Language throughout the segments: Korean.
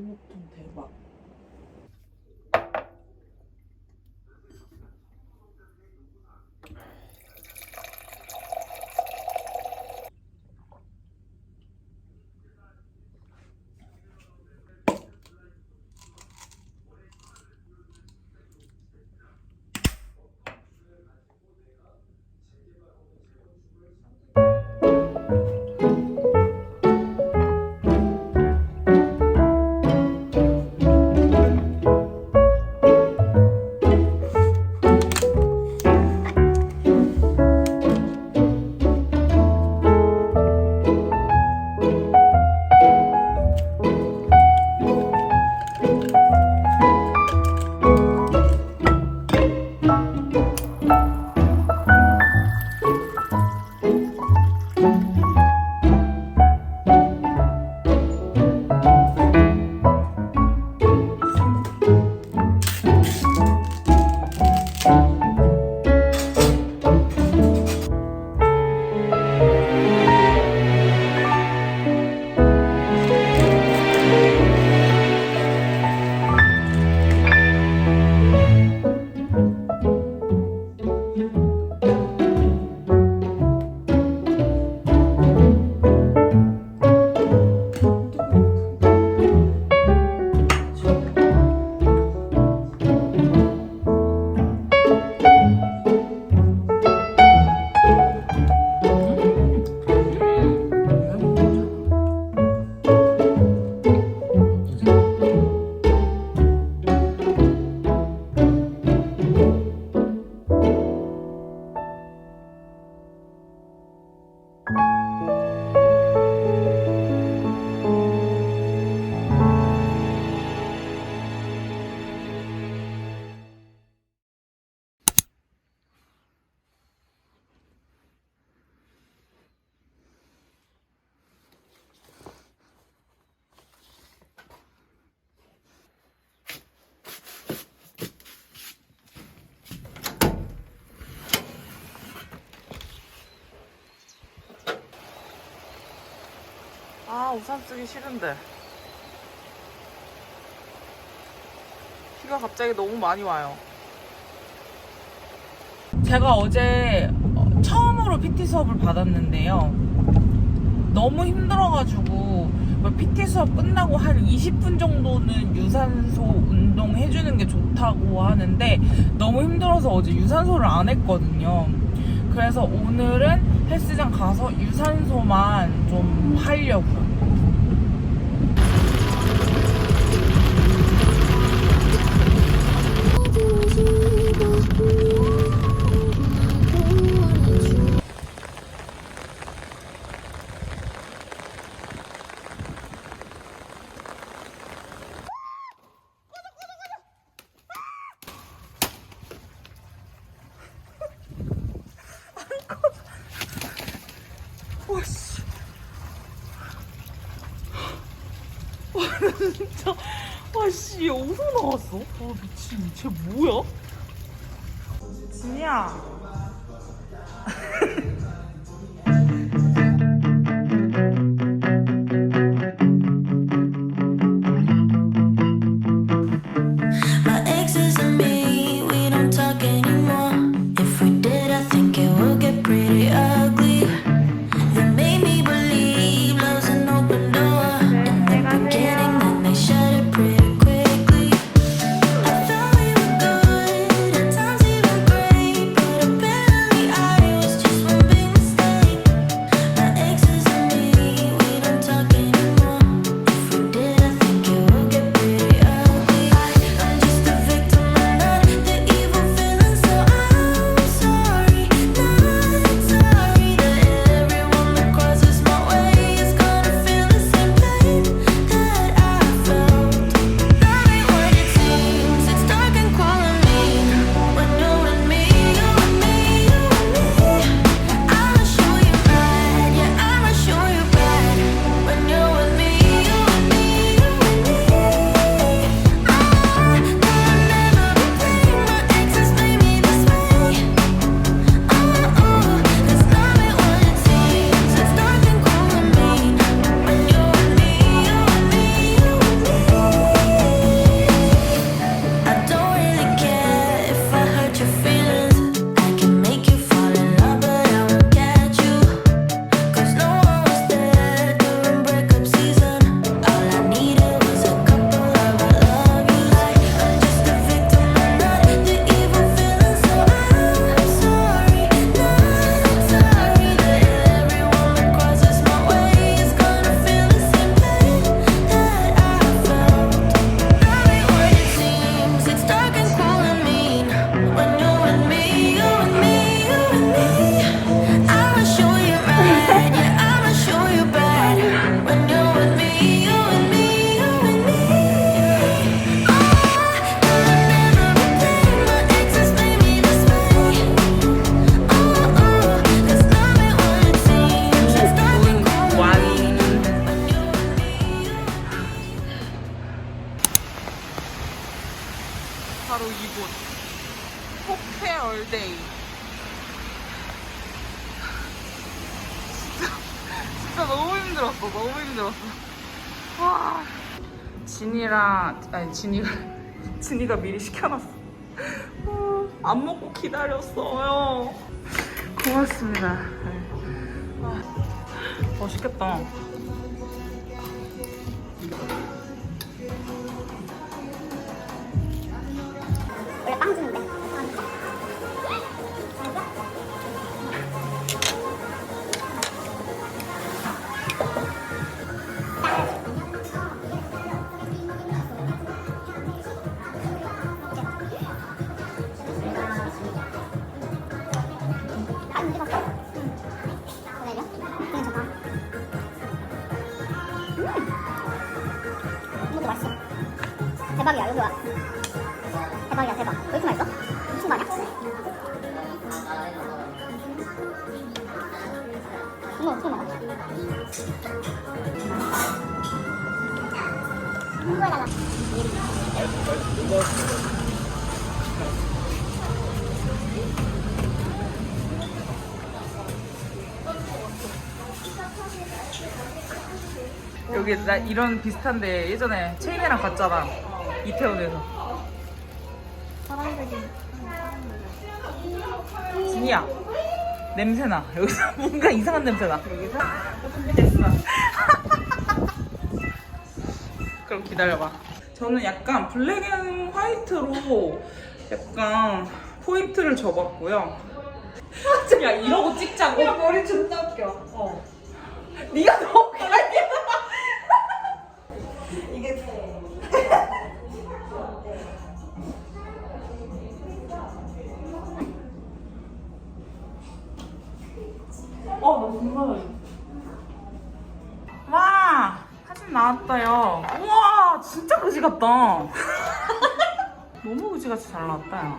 소모통 대박. 아 우산 쓰기 싫은데. 비가 갑자기 너무 많이 와요. 제가 어제 어, 처음으로 PT 수업을 받았는데요. 너무 힘들어가지고 뭐 PT 수업 끝나고 한 20분 정도는 유산소 운동 해주는 게 좋다고 하는데 너무 힘들어서 어제 유산소를 안 했거든요. 그래서 오늘은 헬스장 가서 유산소만 좀 하려고요. 나 진짜. 와씨, 어디서 나왔어? 와, 미친. 쟤 뭐야? 진이야. 바로 이곳 호페 얼데이. 진짜, 진짜 너무 힘들었어 너무 힘들었어. 와. 진이랑 아니 진이가 진이가 미리 시켜놨어. 어, 안 먹고 기다렸어요. 고맙습니다. 네. 아, 맛있겠다 여기 나 이런 비슷한데 예전에 체인이랑 갔잖아. 이태원에서. 진이야. 냄새나. 여기서. 뭔가 이상한 냄새나. 여기서 그럼 기다려봐. 저는 약간 블랙 앤 화이트로 약간 포인트를 줘봤고요. 야 이러고 찍자고? 야 머리 존나 웃겨. 어. 네가 너무 가야 어, 나 정말. 와, 사진 나왔다요. 우와, 진짜 그지 같다. 너무 그지같이 잘 나왔다. 야.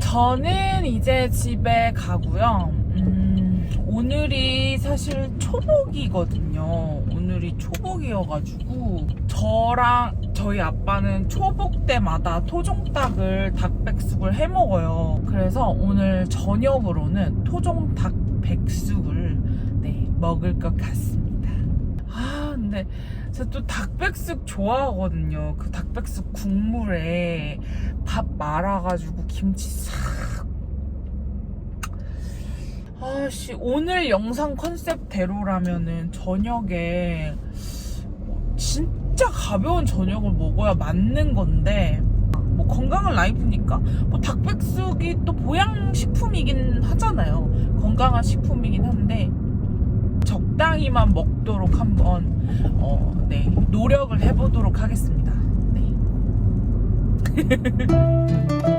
저는 이제 집에 가고요. 음, 오늘이 사실 초복이거든요. 오늘이 초복이어가지고 저랑 저희 아빠는 초복 때마다 토종닭을 닭백숙을 해 먹어요. 그래서 오늘 저녁으로는 토종닭 백숙을 네, 먹을 것 같습니다. 아, 근데 제가 또 닭백숙 좋아하거든요. 그 닭백숙 국물에 밥 말아가지고 김치 싹. 아씨, 오늘 영상 컨셉대로라면은 저녁에 진짜 가벼운 저녁을 먹어야 맞는 건데, 뭐 건강한 라이프니까, 뭐 닭백숙이 또 보양식품이긴 하잖아요. 건강한 식품이긴 한데, 적당히만 먹도록 한번, 어, 네, 노력을 해보도록 하겠습니다. 네.